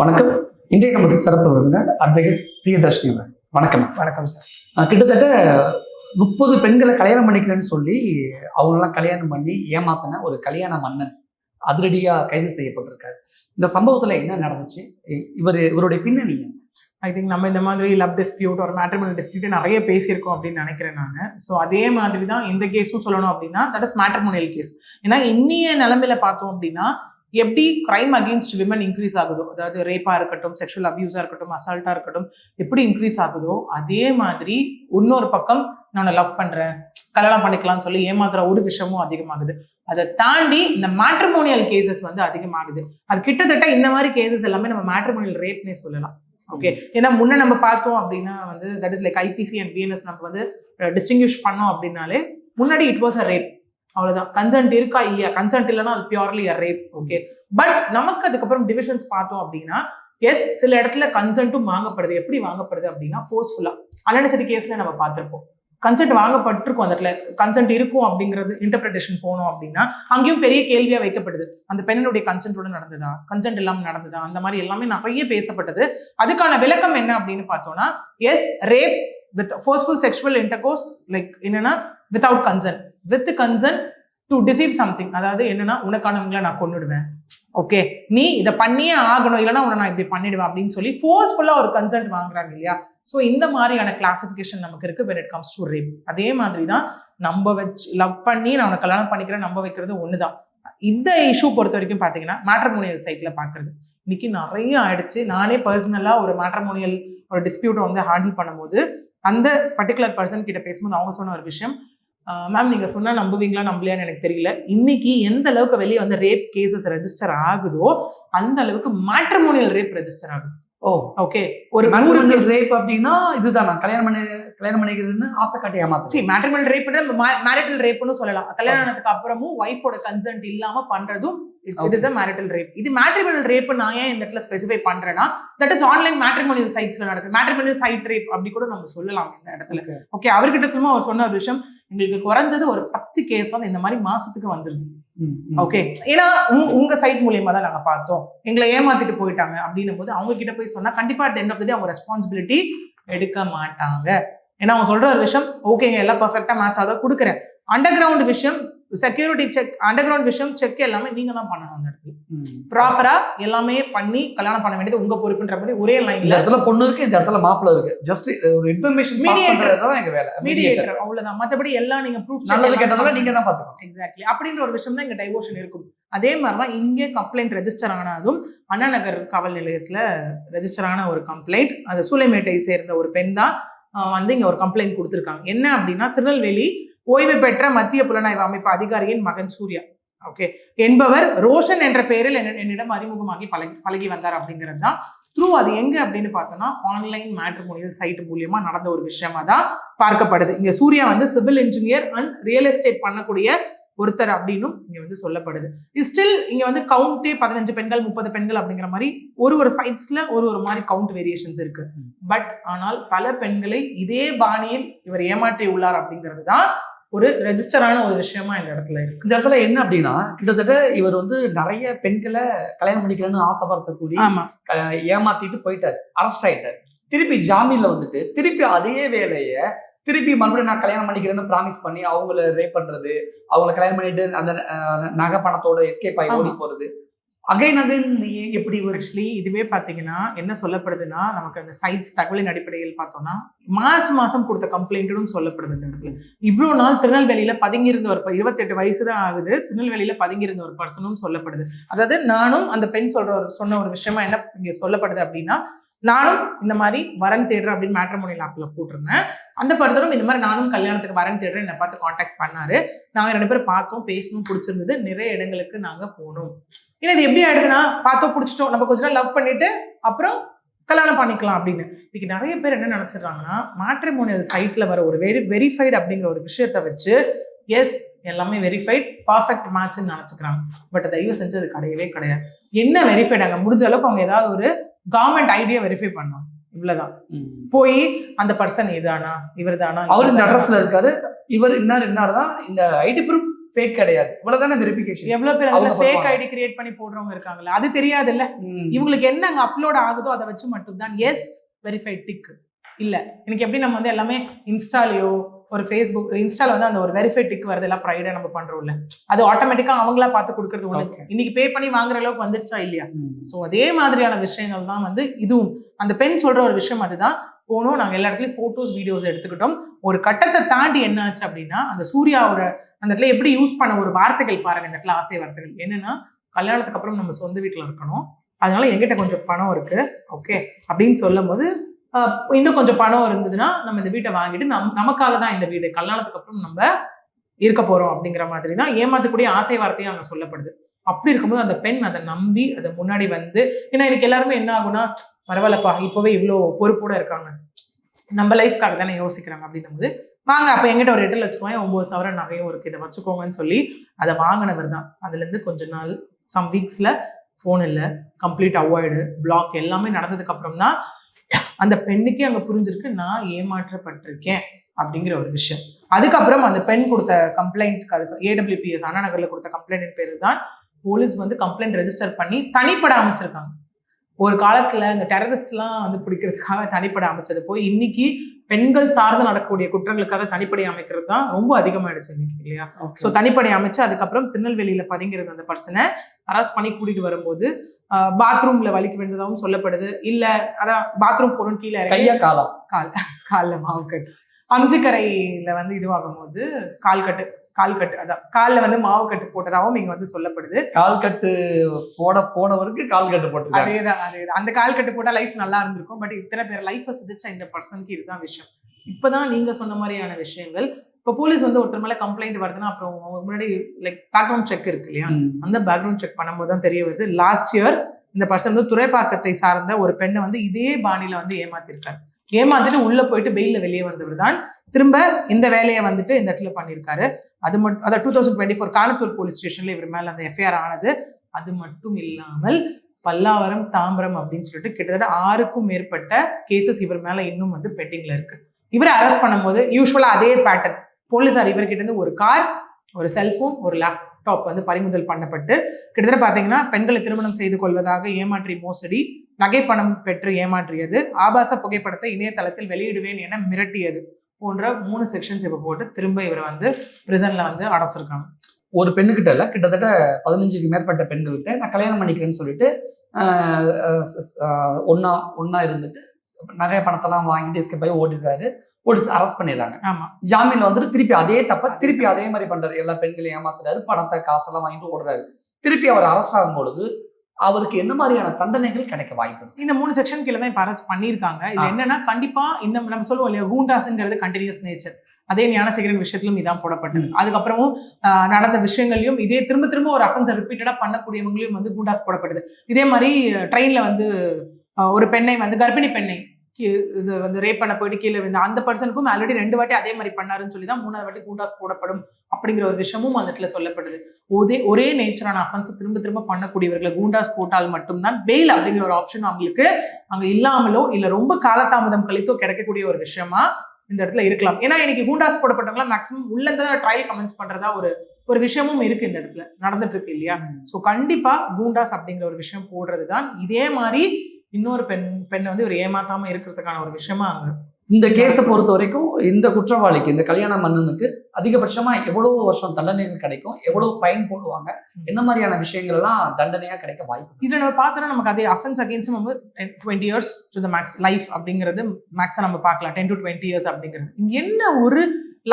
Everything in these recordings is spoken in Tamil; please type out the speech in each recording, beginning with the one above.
வணக்கம். இன்றைய நமது சிறப்பு விருந்தினர் அட்வொகேட் பிரியதர்ஷினி அவர்கள். வணக்கம். வணக்கம் சார். கிட்டத்தட்ட முப்பது பெண்களை கல்யாணம் பண்ணிக்கிறேன்னு சொல்லி அவங்களெல்லாம் கல்யாணம் பண்ணி ஏமாத்தின ஒரு கல்யாண மன்னன் அதிரடியா கைது செய்யப்பட்டிருக்காரு. இந்த சம்பவத்துல என்ன நடந்துச்சு? இவர் இவருடைய பின்னணி? ஐ திங்க் நம்ம இந்த மாதிரி லவ் டிஸ்பியூட் ஒரு மேட்ரிமோனல் டிஸ்பியூட் நிறைய பேசியிருக்கோம் அப்படின்னு நினைக்கிறேன் நான். ஸோ அதே மாதிரி தான் இந்த கேஸும் சொல்லணும் அப்படின்னா தட் இஸ் மேட்ரிமோனியல் கேஸ் ஏன்னா இன்னிய நிலைமையில பார்த்தோம் அப்படின்னா எப்படி கிரைம் அகேன்ஸ்ட் விமன் இன்க்ரீஸ் ஆகுதோ அதாவது ரேப்பா இருக்கட்டும் செக்ஷுவல் அபியூஸா இருக்கட்டும் அசால்ட்டா இருக்கட்டும் எப்படி இன்க்ரீஸ் ஆகுதோ அதே மாதிரி இன்னொரு பக்கம் நான் லவ் பண்றேன் கல்யாணம் பண்ணிக்கலாம்னு சொல்லி ஏமாத்துற ஒரு விஷயமும் அதிகமாகுது. அதை தாண்டி இந்த மேட்ரிமோனியல் கேசஸ் வந்து அதிகமாகுது. அது கிட்டத்தட்ட இந்த மாதிரி கேசஸ் எல்லாமே நம்ம மேட்ரிமோனியல் ரேப்னே சொல்லலாம். ஓகே ஏன்னா முன்ன நம்ம பார்த்தோம் அப்படின்னா வந்து that is like IPC and BNS நம்ம வந்து டிஸ்டிங்யூஷ் பண்ணோம் அப்படின்னாலே முன்னாடி இட் வாஸ் அ ரேப் அவ்வளவுதான். கன்சென்ட் இருக்கா இல்லையா? கன்சென்ட் இல்லைன்னா அது purely a rape okay but நமக்கு அதுக்கப்புறம் டிவிஷன்ஸ் பார்த்தோம் அப்படின்னா எஸ் சில இடத்துல கன்சென்ட்டும் வாங்கப்படுது. எப்படி வாங்கப்படுது அப்படின்னா ஃபோர்ஸ்ஃபுல்லா அலனசிட்டி கேஸ்ல நம்ம பார்த்துருப்போம். கன்சென்ட் வாங்கப்பட்டிருக்கும் அந்த இடத்துல. கன்சென்ட் இருக்கும் அப்படிங்கிறது இன்டர்பிரிட்டேஷன் போனோம் அப்படின்னா அங்கேயும் பெரிய கேள்வியா வைக்கப்படுது. அந்த பெண்ணுடைய கன்சென்ட்டோட நடந்ததா? கன்சென்ட் இல்லாமல் நடந்ததா? அந்த மாதிரி எல்லாமே நிறைய பேசப்பட்டது. அதுக்கான விளக்கம் என்ன அப்படின்னு பார்த்தோம்னா as rape with forceful sexual intercourse like என்னன்னா without consent with concern to deceive something அதாவது என்னன்னா உனக்கானவங்களை நான் கொண்டுடுவேன் ஓகே நீ இதை பண்ணியே ஆகணும். இல்லைன்னா உன்னை நான் இப்படி பண்ணிடுவேன் அப்படின்னு சொல்லி ஃபோர்ஸ்ஃபுல்லா ஒரு கன்சென்ட் வாங்குறாங்க இல்லையா? ஸோ இந்த மாதிரியான கிளாசிஃபிகேஷன் நமக்கு இருக்கு when it comes to rape அதே மாதிரி தான் நம்ப வச்சு லவ் பண்ணி நான் உனக்கு கல்யாணம் பண்ணிக்கிறேன் நம்ப வைக்கிறது ஒண்ணுதான். இந்த இஷ்யூ பொறுத்த வரைக்கும் பார்த்தீங்கன்னா மேட்ரமோனியல் சைட்ல பார்க்கறது இன்னைக்கு நிறைய ஆயிடுச்சு. நானே பர்சனலாக ஒரு மேட்ரமோனியல் ஒரு டிஸ்பியூட்டை வந்து ஹேண்டில் பண்ணும்போது அந்த பர்டிகுலர் பர்சன் கிட்ட பேசும்போது அவங்க சொன்ன ஒரு விஷயம் மேம் நீங்க சொன்னா நம்புவீங்களா நம்பலையான்னு எனக்கு தெரியல. இன்னைக்கு எந்த அளவுக்கு வெளியே வந்து ரேப் கேசஸ் ரெஜிஸ்டர் ஆகுதோ அந்த அளவுக்கு மேட்ரமோனியல் ரேப் ரெஜிஸ்டர் ஆகுது. ஓ. ஓகே ஒரு ரேப் அப்படின்னா இதுதான் கல்யாணம் பண்ணி கல்யாணம் பண்ணிக்கிறேன்னு ஆசை காட்டி ஏமாத்து மேட்ரிமல் ரேப் மேரிட்டல் ரேப்னு சொல்லலாம். கல்யாணத்துக்கு அப்புறமும் ஒய்ஃபோட கன்சென்ட் இல்லாம பண்றதும் it is a marital rape இது மேட்ரிமோனியல் ரேப் நான் ஏன் இந்த இடத்துல ஸ்பெசிஃபை பண்றேன்னா தட் இஸ் ஆன்லைன் மேட்ரிமோனியல் சைட்ஸ்ல நடக்குது. மேட்ரிமோனியல் சைட் ரேப் அப்படி கூட நம்ம சொல்லலாம் இந்த இடத்துல. ஓகே அவர்கிட்ட சொல்லுமா அவர் சொன்ன ஒரு விஷயம் எங்களுக்கு குறைஞ்சது ஒரு பத்து கேஸ் இந்த மாதிரி மாசத்துக்கு வந்துருது. ஓகே ஏன்னா உங்க- சைட் மூலியமா தான் நாங்க பார்த்தோம். எங்களை ஏமாத்திட்டு போயிட்டாங்க அப்படின்னும் போது அவங்க கிட்ட போய் சொன்னா கண்டிப்பா of the day அவங்க ரெஸ்பான்சிபிலிட்டி எடுக்க மாட்டாங்க. ஏன்னா அவங்க சொல்ற ஒரு விஷயம் ஓகேங்க எல்லாம் பர்ஃபெக்டா மேட்ச் ஆதோ கொடுக்குறேன். அண்டர் கிரவுண்ட் விஷயம் செக்யூரிட்டி செக் அண்டர் கிரவுண்ட் விஷயம் செக் எல்லாமே நீங்க தான் பண்ணணும் அந்த இடத்துல. ப்ராப்பரா எல்லாமே பண்ணி கல்யாணம் பண்ண வேண்டியது உங்க பொறுப்புன்ற மாதிரி ஒரே இந்த லைன்ல இடத்துல பொண்ணு இருக்கு இந்த இடத்துல மாப்பிள்ளை இருக்கு. ஜஸ்ட் ஒரு இன்ஃபர்மேஷன் Mediator. பண்றதுதான் எங்க வேலை. மீடியேட்டர் மீடியேட்டர் அவ்வளவுதான். மத்தபடி எல்லாம் நீங்க ப்ரூஃப் நல்லது கெட்டதெல்லாம் நீங்க தான் பாத்துக்கணும் எக்ஸாக்ட்லி அப்படின்ற ஒரு விஷயம் தான் இங்க டைவோஷன் இருக்கும். அதே மாதிரி தான் இங்கே கம்ப்ளைண்ட் ரெஜிஸ்டர் ஆனதும் அண்ணா நகர் காவல் நிலையத்துல ரெஜிஸ்டர் ஆன ஒரு கம்ப்ளைண்ட் அது சூளைமேட்டை சேர்ந்த ஒரு பெண் தான். வந்து இங்கே ஒரு கம்ப்ளைண்ட் கொடுத்துருக்காங்க. என்ன அப்படின்னா திருநெல்வேலி ஓய்வு பெற்ற மத்திய புலனாய்வு அமைப்பு அதிகாரியின் மகன் சூர்யா. ஓகே என்பவர் ரோஷன் என்ற பெயரில் என்ன- என்னிடம் அறிமுகமாகி பழகி பழகி வந்தார் அப்படிங்கிறது தான். த்ரூ அது எங்க அப்படின்னு பார்த்தோம்னா ஆன்லைன் மேட்ரிமோனியல் சைட் மூலியமா நடந்த ஒரு விஷயமா தான் பார்க்கப்படுது. இங்க சூர்யா வந்து civil engineer and real estate பண்ணக்கூடிய ஒருத்தர் அப்படின்னும் இங்க வந்து சொல்லப்படுது. ஸ்டில் இங்க வந்து கவுண்டே பதினஞ்சு பெண்கள் முப்பது பெண்கள் அப்படிங்கிற மாதிரி ஒரு ஒரு சைட்ஸ்ல ஒரு ஒரு மாதிரி கவுண்ட் வேரியேஷன்ஸ் இருக்கு. பட் ஆனால் பல பெண்களை இதே பாணியில் இவர் ஏமாற்றி உள்ளார் அப்படிங்கிறது தான் ஒரு ரெஜிஸ்டரான ஒரு விஷயமா இந்த இடத்துல இருக்கு. இந்த இடத்துல என்ன அப்படின்னா கிட்டத்தட்ட இவர் வந்து நிறைய பெண்களை கல்யாணம் பண்ணிக்கிறேன்னு ஆசைப்படுத்த கூடி ஏமாத்திட்டு போயிட்டாரு. அரெஸ்ட் ஆயிட்டாரு. திருப்பி ஜாமீன்ல வந்துட்டு திருப்பி அதே வேலையை திருப்பி மறுபடியும் நான் கல்யாணம் பண்ணிக்கிறேன்னு ப்ராமிஸ் பண்ணி அவங்கள ரேப் பண்றது அவங்கள கல்யாணம் பண்ணிட்டு அந்த நகை பணத்தோட எஸ்கேப் ஆகி. ஓடி போறது. அகைன் அகைன் எப்படி ஆக்சுவலி இதுவே பாத்தீங்கன்னா என்ன சொல்லப்படுதுன்னா நமக்கு அந்த சைட்ஸ் தகவலின் அடிப்படையில் பார்த்தோம்னா மார்ச் மாசம் கொடுத்த கம்ப்ளைண்ட்டும் சொல்லப்படுது இந்த இடத்துல. இவ்வளவு நாள் திருநெல்வேலியில பதுங்கியிருந்த ஒரு இருபத்தெட்டு வயசு தான் ஆகுது. திருநெல்வேலியில பதுங்கியிருந்த ஒரு பர்சனும் சொல்லப்படுது. அதாவது நானும் அந்த பெண் சொல்ற ஒரு சொன்ன ஒரு விஷயமா என்ன இங்க சொல்லப்படுது அப்படின்னா நானும் இந்த மாதிரி வரன் தேடுறேன் அப்படின்னு மேட்ரமோனியல் ஆப்ல போட்டிருந்தேன். அந்த பர்சனும் இந்த மாதிரி நானும் கல்யாணத்துக்கு வரேன்னு தேடுறேன். என்னை பார்த்து காண்டாக்ட் பண்ணாரு. நாங்கள் ரெண்டு பேரும் பார்த்தோம் பேசணும் பிடிச்சிருந்தது. நிறைய இடங்களுக்கு நாங்கள் போனோம். ஏன்னா இது எப்படி ஆயிடுதுன்னா பார்த்தோம் பிடிச்சிட்டோம். நம்ம கொஞ்ச நாள் லவ் பண்ணிட்டு அப்புறம் கல்யாணம் பண்ணிக்கலாம் அப்படின்னு. இன்னைக்கு நிறைய பேர் என்ன நினைச்சிடுறாங்கன்னா மேட்ரிமோனியல் சைட்ல வர ஒரு வெரி வெரிஃபைடு அப்படிங்கிற ஒரு விஷயத்த வச்சு எஸ் எல்லாமே வெரிஃபைட் பர்ஃபெக்ட் மேட்ச்னு நினச்சிக்கிறாங்க. பட் தயவு செஞ்சு அது கிடையவே கிடையாது. என்ன வெரிஃபைட் அங்கே முடிஞ்ச அளவுக்கு அவங்க ஏதாவது ஒரு கவர்மெண்ட் ஐடியா வெரிஃபை பண்ணோம் இவ்வளவுதான். போய் அந்த பர்சன் இதானா? இவர் தானா அவர் இந்த அட்ரஸ்ல இருக்காரு. இவர் இன்னார் இன்னார் தான் இந்த ஐடி ப்ரூஃப் ஃபேக் கிடையாது. இவ்வளவுதானே வெரிஃபிகேஷன் எவ்வளவு பேர் அதுல அவங்க ஃபேக். ஐடி கிரியேட் பண்ணி போடுறவங்க இருக்காங்கல்ல. அது தெரியாது இல்ல இவங்களுக்கு என்ன அங்க அப்லோட் ஆகுதோ அதை வச்சு மட்டும்தான். எஸ் வெரிஃபைட் டிக் இல்ல. எனக்கு எப்படி நம்ம வந்து எல்லாமே இன்ஸ்டாலயோ ஒரு ஃபேஸ்புக் இன்ஸ்டால வந்து அந்த ஒரு வெரிஃபைட் டிக் வருது எல்லாம் ப்ரைடா நம்ம பண்றோம்ல. அது ஆட்டோமேட்டிக்கா அவங்களா பார்த்து கொடுக்கறது ஒண்ணு. Okay. இன்னைக்கு பே பண்ணி வாங்குற அளவுக்கு வந்துருச்சா இல்லையா? ஸோ அதே மாதிரியான விஷயங்கள் தான் வந்து இதுவும். அந்த பெண் சொல்ற ஒரு விஷயம் அதுதான். போனோம் நாங்கள் எல்லா இடத்துலையும் ஃபோட்டோஸ் வீடியோஸ் எடுத்துக்கிட்டோம். ஒரு கட்டத்தை தாண்டி என்ன ஆச்சு அப்படின்னா அந்த சூர்யாவோட அந்த இடத்துல எப்படி யூஸ் பண்ண ஒரு வார்த்தைகள் பாருங்க இந்த இடத்துல ஆசை வார்த்தைகள். என்னன்னா கல்யாணத்துக்கு அப்புறம் நம்ம சொந்த வீட்டில் இருக்கணும். அதனால எங்கிட்ட கொஞ்சம் பணம் இருக்கு. ஓகே அப்படின்னு சொல்லும் போது இன்னும் கொஞ்சம் பணம் இருந்ததுன்னா நம்ம இந்த வீட்டை வாங்கிட்டு நம் நமக்காக தான் இந்த வீடு. கல்யாணத்துக்கு அப்புறம் நம்ம இருக்க போறோம் அப்படிங்கிற மாதிரி தான் ஏமாத்தக்கூடிய ஆசை வார்த்தையும் அங்கே சொல்லப்படுது. அப்படி இருக்கும்போது அந்த பெண் அதை நம்பி அதை முன்னாடி வந்து ஏன்னா எனக்கு எல்லாருமே என்ன ஆகும்னா பரவாயில்லப்பா இப்போவே இவ்வளோ பொறுப்போட இருக்காங்க. நம்ம லைஃப்காக தானே யோசிக்கிறாங்க அப்படின்னும் போது வாங்க அப்போ எங்கிட்ட ஒரு எட்டு லட்ச ரூபாய் ஒம்பது சவரன் நகையும் இருக்கு இதை வச்சுக்கோங்கன்னு சொல்லி அதை வாங்கினவர் தான். அதுலேருந்து கொஞ்ச நாள் சம் வீக்ஸில் ஃபோன் இல்லை கம்ப்ளீட் அவாய்டு பிளாக் எல்லாமே நடந்ததுக்கு அப்புறம் தான் அந்த பெண்ணுக்கே அங்கே புரிஞ்சிருக்கு நான் ஏமாற்றப்பட்டிருக்கேன் அப்படிங்கிற ஒரு விஷயம். அதுக்கப்புறம் அந்த பெண் கொடுத்த கம்ப்ளைண்ட் அதுக்கு ஏடபிள்யூபிஎஸ் அண்ணா நகர்ல கொடுத்த கம்ப்ளைண்ட் பேரு தான் போலீஸ் வந்து கம்ப்ளைண்ட் ரெஜிஸ்டர் பண்ணி தனிப்பட அமைச்சிருக்காங்க. ஒரு காலத்துல இந்த டெரரிஸ்ட்லாம் வந்து பிடிக்கிறதுக்காக தனிப்படை அமைச்சது. போய் இன்னைக்கு பெண்கள் சார்ந்து நடக்கக்கூடிய குற்றங்களுக்காக தனிப்படை அமைக்கிறது தான் ரொம்ப அதிகமாயிடுச்சு இன்னைக்கு இல்லையா? ஸோ தனிப்படை அமைச்சு அதுக்கப்புறம் திருநெல்வேலியில பதுங்கிறது அந்த பர்சனை அரெஸ்ட் பண்ணி கூட்டிட்டு வரும்போது பாத்ரூம்ல வலிக்க வேண்டியதாகவும் சொல்லப்படுது. இல்ல அதான் பாத்ரூம் போகணும் கீழே கையா காலா? கால்ல மாவு கட்டு அம்ஜிக்கரையில வந்து இதுவாகும் போது கால் கட்டு கால் கட்டு அதான். கால்ல வந்து மாவு கட்டு போட்டதாகவும் இங்க வந்து சொல்லப்படுது. கால் கட்டு போட போனவருக்கு கால் கட்டு போட்டுருக்காங்க. அதேதான் அதேதான். அந்த கால் கட்டு போட்டா லைஃப் நல்லா இருந்திருக்கும். பட் இத்தனை பேர் லைஃபை சிதைச்ச இந்த பர்சனுக்கு இதுதான் விஷயம். இப்பதான் நீங்க சொன்ன மாதிரியான விஷயங்கள் இப்போ போலீஸ் வந்து ஒருத்தர் மேல கம்ப்ளைண்ட் வருதுன்னா அப்புறம் முன்னாடி லைக் பேக்ரவுண்ட் செக் இருக்கு இல்லையா. அந்த பேக்ரவுண்ட் செக் பண்ணும்போது தான் தெரிய வருது. லாஸ்ட் இயர் இந்த பர்சன் வந்து துறைப்பாக்கத்தை சார்ந்த ஒரு பெண்ணை வந்து இதே பாணியில வந்து ஏமாத்திருக்காரு. ஏமாத்திட்டு உள்ள போயிட்டு பெயில வெளியே வந்தவர் தான். திரும்ப இந்த வேலையை வந்துட்டு இந்த இடத்துல பண்ணியிருக்காரு. அது மட்டும் அதான் two thousand twenty four Kanathur police ஸ்டேஷன்ல இவர் மேல அந்த எஃப்ஐஆர் ஆனது. அது மட்டும் இல்லாமல் பல்லாவரம் தாம்பரம் அப்படின்னு சொல்லிட்டு கிட்டத்தட்ட ஆறுக்கும் மேற்பட்ட கேசஸ் இவர் மேல இன்னும் வந்து பெண்டிங்ல இருக்கு. இவரை அரெஸ்ட் பண்ணும்போது யூஸ்வலா அதே பேட்டர்ன் போலீஸார் இவர்கிட்ட ஒரு கார் ஒரு செல்போன் ஒரு லேப்டாப் வந்து பறிமுதல் பண்ணப்பட்டு கிட்டத்தட்ட பார்த்தீங்கன்னா பெண்களை திருமணம் செய்து கொள்வதாக ஏமாற்றி மோசடி நகை பணம் பெற்று ஏமாற்றியது ஆபாச புகைப்படத்தை இணையதளத்தில் வெளியிடுவேன் என மிரட்டியது போன்ற மூணு செக்ஷன்ஸ் இப்போ போட்டு திரும்ப இவரை வந்து பிரிசன்ல வந்து அடைச்சிருக்காங்க. ஒரு பெண்ணுக்கிட்ட இல்லை கிட்டத்தட்ட பதினஞ்சுக்கு மேற்பட்ட பெண்கள்கிட்ட நான் கல்யாணம் பண்ணிக்கிறேன்னு சொல்லிட்டு ஒன்னா ஒன்னா இருந்துட்டு நிறைய பணத்தெல்லாம் வாங்கிட்டு எஸ்கேப் ஆகி ஓடிடுறாரு. போலீஸ் அரெஸ்ட் பண்ணிடுறாங்க. ஜாமீன்ல வந்துட்டு திருப்பி அதே தப்ப திருப்பி அதே மாதிரி பண்றாரு. எல்லா பெண்களையும் ஏமாத்துறாரு. பணத்தை காசெல்லாம் வாங்கிட்டு ஓடுறாரு. திருப்பி அவர் அரசு ஆகும் பொழுது அவருக்கு என்ன மாதிரியான தண்டனைகள் கிடைக்க வாய்ப்பு? இந்த மூணு செக்ஷன் கீழே தான் இப்போ அரெஸ்ட் பண்ணியிருக்காங்க. இது. என்னன்னா கண்டிப்பா இந்த நம்ம சொல்லுவோம் இல்லையா கூண்டாஸ்ங்கிறது கண்டினியூஸ் நேச்சர் அதே ஞானசேகரன் விஷயத்திலும் இதான் போடப்பட்டது. அதுக்கப்புறமும் நடந்த விஷயங்களையும் இதே திரும்ப திரும்ப ஒரு அஃபென்ஸ் ரிப்பீட்டடா பண்ணக்கூடியவங்களையும் வந்து கூண்டாஸ் போடப்படுது இதே மாதிரி ட்ரெயின்ல வந்து ஒரு பெண்ணை வந்து கர்ப்பிணி பெண்ணை இது வந்து ரேப் பண்ண போயிட்டு கீழே விழுந்த அந்த பர்சனுக்கும் ஆல்ரெடி ரெண்டு வாட்டி அதே மாதிரி பண்ணாருன்னு சொல்லி தான் மூணாவது வாட்டி கூண்டாஸ் போடப்படும் அப்படிங்கிற ஒரு விஷயமும் அந்த இடத்துல சொல்லப்படுது. ஒரே ஒரே நேச்சரான அஃபென்ஸ் திரும்ப திரும்ப பண்ணக்கூடியவர்களை கூண்டாஸ் போட்டால் மட்டும்தான் பெயில் அப்படிங்கிற ஒரு ஆப்ஷன் அவங்களுக்கு அங்க இல்லாமலோ இல்ல ரொம்ப காலதாமதம் கழித்தோ கிடைக்கக்கூடிய ஒரு விஷயமா இந்த இடத்துல இருக்கலாம். ஏன்னா இன்னைக்கு கூண்டாஸ் போடப்பட்டவங்களா மேக்ஸிமம் உள்ள ட்ரையல் கமெண்ட்ஸ் பண்றதா ஒரு ஒரு விஷயமும் இருக்கு இந்த இடத்துல நடந்துட்டு இருக்கு இல்லையா? ஸோ கண்டிப்பா கூண்டாஸ் அப்படிங்கிற ஒரு விஷயம் போடுறது தான் இதே மாதிரி இன்னொரு பெண் பெண்ணை வந்து ஒரு ஏமாத்தாம இருக்கிறதுக்கான ஒரு விஷயமா அங்க இந்த கேஸை பொறுத்த வரைக்கும் இந்த குற்றவாளிக்கு இந்த கல்யாண மன்னனுக்கு அதிகபட்சமா எவ்வளவு வருஷம் தண்டனைகள் கிடைக்கும் எவ்வளவு ஃபைன் போடுவாங்க என்ன மாதிரியான விஷயங்கள் எல்லாம் தண்டனையா கிடைக்க வாய்ப்பு? இதுல நம்ம பார்த்தோம்னா நமக்கு அதே அஃபென்ஸ் அகேன்ஸ்ட் நம்ம twenty years to the max life அப்படிங்கிறது மேக்ஸா நம்ம பார்க்கலாம். டென் டு டுவெண்ட்டி இயர்ஸ் அப்படிங்கிறது. இங்க என்ன ஒரு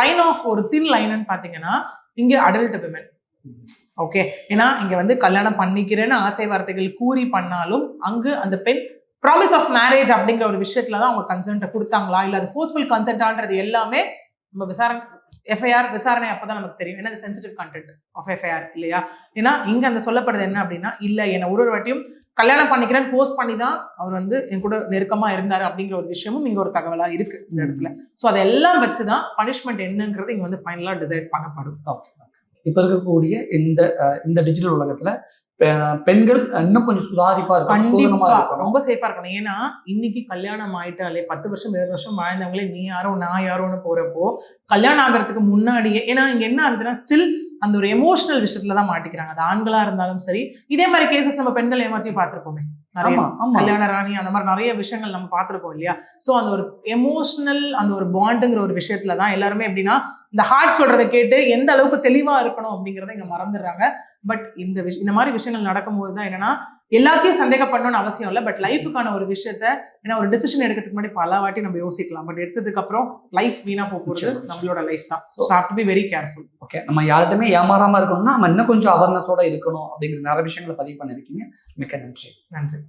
லைன் ஆஃப் ஒரு தின் லைன்னு பாத்தீங்கன்னா இங்க அடல்ட் விமன் ஓகே ஏன்னா இங்க வந்து கல்யாணம் பண்ணிக்கிறேன்னு ஆசை வார்த்தைகள் கூறி பண்ணாலும் அங்கு அந்த பெண் ப்ராமிஸ் ஆஃப் மேரேஜ் அப்படிங்கிற ஒரு விஷயத்துல தான் அவங்க கன்சென்ட்டை கொடுத்தாங்களா? இல்லை அது ஃபோர்ஸ்ஃபுல் கன்சென்ட்டான்றது எல்லாமே நம்ம விசாரணை எஃப்ஐஆர் விசாரணை அப்போ தான் நமக்கு தெரியும். ஏன்னா சென்சிட்டிவ் கண்டென்ட் ஆஃப் எஃப்ஐஆர் இல்லையா? ஏன்னா இங்கே அந்த சொல்லப்படுறது என்ன அப்படின்னா இல்லை என்னை ஒரு ஒரு வாட்டியும் கல்யாணம் பண்ணிக்கிறேன்னு ஃபோர்ஸ் பண்ணி தான் அவர் வந்து என் கூட நெருக்கமாக இருந்தார் அப்படிங்கிற ஒரு விஷயமும் இங்கே ஒரு தகவலாக இருக்குது இந்த இடத்துல. ஸோ அதெல்லாம் வச்சுதான் பனிஷ்மெண்ட் என்னங்கிறது இங்கே வந்து ஃபைனலாக டிசைட் பண்ணப்படும். ஓகே இப்ப இருக்கக்கூடிய இந்த இந்த டிஜிட்டல் உலகத்துல பெண்கள் இன்னும் கொஞ்சம் சுதாரிப்பா இருக்கணும் ரொம்ப சேஃபா இருக்கணும். ஏன்னா இன்னைக்கு கல்யாணம் ஆயிட்டாலே பத்து வருஷம் இருபது வருஷம் வாழ்ந்தவங்களே நீ யாரோ நான் யாரோன்னு போறப்போ கல்யாணம் ஆகிறதுக்கு முன்னாடியே ஏன்னா இங்க என்ன ஆகுதுன்னா ஸ்டில் அந்த ஒரு எமோஷனல் விஷயத்துல தான் மாட்டிக்கிறாங்க. அது ஆண்களா இருந்தாலும் சரி இதே மாதிரி கேசஸ் நம்ம பெண்கள் ஏமாத்தியும் பார்த்திருப்போமே. நிறைய கல்யாண ராணி அந்த மாதிரி நிறைய விஷயங்கள் நம்ம பார்த்திருக்கோம் இல்லையா? சோ அந்த ஒரு எமோஷனல் அந்த ஒரு பாண்டுங்கிற ஒரு விஷயத்துல தான் எல்லாருமே எப்படின்னா இந்த ஹார்ட் சொல்றதை கேட்டு எந்த அளவுக்கு தெளிவா இருக்கணும் அப்படிங்கறத இங்க மறந்துடுறாங்க. பட் இந்த விஷ இந்த மாதிரி விஷயங்கள் நடக்கும்போது தான் என்னன்னா எல்லாத்தையும் சந்தேகப்படணும்னு அவசியம் இல்லை. பட் லைஃபுக்கான ஒரு விஷயத்த ஏன்னா ஒரு டிசிஷன் எடுக்கிறதுக்கு முன்னாடி பல வாட்டி நம்ம யோசிக்கலாம். பட் எடுத்ததுக்கு அப்புறம் லைஃப் வீணா நிச்சயமா. நம்மளோட லைஃப் தான். So have to be very careful okay நம்ம யார்கிட்டயுமே ஏமாறாம இருக்கணும்னா நம்ம இன்னும் கொஞ்சம் அவேர்னஸோட இருக்கணும் அப்படிங்கிற நிறைய விஷயங்களை பதிவு பண்ணிருக்கீங்க மிக்க நன்றி. நன்றி.